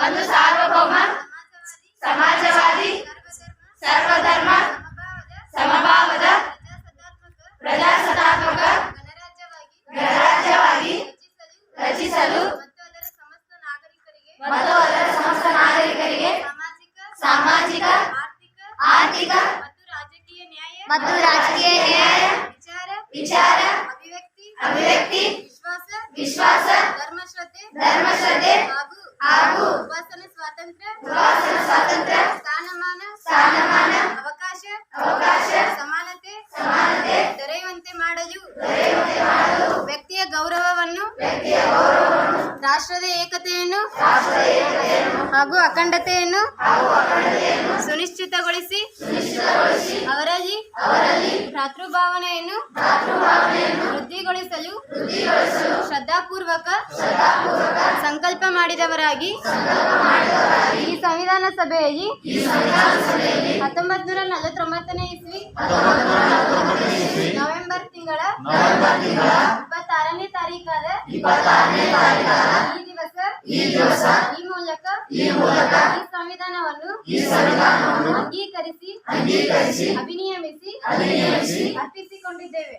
ಒಂದು ಸಾರ್ವಭೌಮ, ಸಮಾಜವಾದಿ, ಸರ್ವಧರ್ಮ, ಸಮಭಾವದ, ಪ್ರಜಾಸತ್ತಾತ್ಮಕ, ಗಣರಾಜ್ಯವಾಗಿ ರಚಿಸಲು ಮತ್ತು ಅದರ ಸಮಸ್ತ ನಾಗರಿಕರಿಗೆ ಸಾಮಾಜಿಕ, ಆರ್ಥಿಕ ಮತ್ತು ರಾಜಕೀಯ ನ್ಯಾಯ, ವಿಚಾರ, ಅಭಿವ್ಯಕ್ತಿ, ವಿಶ್ವಾಸ, ಧರ್ಮಶ್ರದ್ಧೆ ಧರ್ಮಶ್ರದ್ಧೆ ಹಾಗೂ ಸ್ವಾತಂತ್ರ್ಯ ಸ್ವಾತಂತ್ರ್ಯ ಸ್ಥಾನಮಾನ ಸ್ಥಾನಮಾನ ಅವಕಾಶ ಅವಕಾಶ ಸಮಾನತೆ ಸಮಾನತೆ ದೊರೆಯುವಂತೆ ಮಾಡಲು ದೊರೆಯುವಂತೆ ಮಾಡಲು ವ್ಯಕ್ತಿಯ ಗೌರವವನ್ನು ವ್ಯಕ್ತಿಯ ಗೌರವವನ್ನು ರಾಷ್ಟ್ರದ ಏಕತೆಯನ್ನು ರಾಷ್ಟ್ರದ ಏಕತೆಯನ್ನು ಹಾಗೂ ಅಖಂಡತೆಯನ್ನು ಹಾಗೂ ಅಖಂಡತೆಯನ್ನು ಸುನಿಶ್ಚಿತಗೊಳಿಸಿ ಸುನಿಶ್ಚಿತಗೊಳಿಸಿ ಅವರಲ್ಲಿ ಅವರಲ್ಲಿ ಭ್ರಾತೃಭಾವನೆಯನ್ನು ಭ್ರಾತೃಭಾವನೆಯನ್ನು ವೃದ್ಧಿಗೊಳಿಸಲು ವೃದ್ಧಿಗೊಳಿಸಲು ಶ್ರದ್ಧಾಪೂರ್ವಕ ಶ್ರದ್ಧಾಪೂರ್ವಕ ಸಂಕಲ್ಪ ಮಾಡಿದವರಾಗಿ ಈ ಸಂವಿಧಾನ ಸಭೆಯಲ್ಲಿ ಹತ್ತೊಂಬತ್ ನೂರ ನಲವತ್ತೊಂಬತ್ತನೇ ಇಸ್ವಿ. ನವೆಂಬರ್ ತಿಂಗಳ ಇಪ್ಪತ್ತಾರನೇ ತಾರೀಕಾದ ಈ ದಿವಸ ಈ ಮೂಲಕ ಈ ಮೂಲಕ ಈ ಸಂವಿಧಾನವನ್ನು ಅಂಗೀಕರಿಸಿ ಅಭಿನಿಯಮಿಸಿ ಅರ್ಪಿಸಿಕೊಂಡಿದ್ದೇವೆ.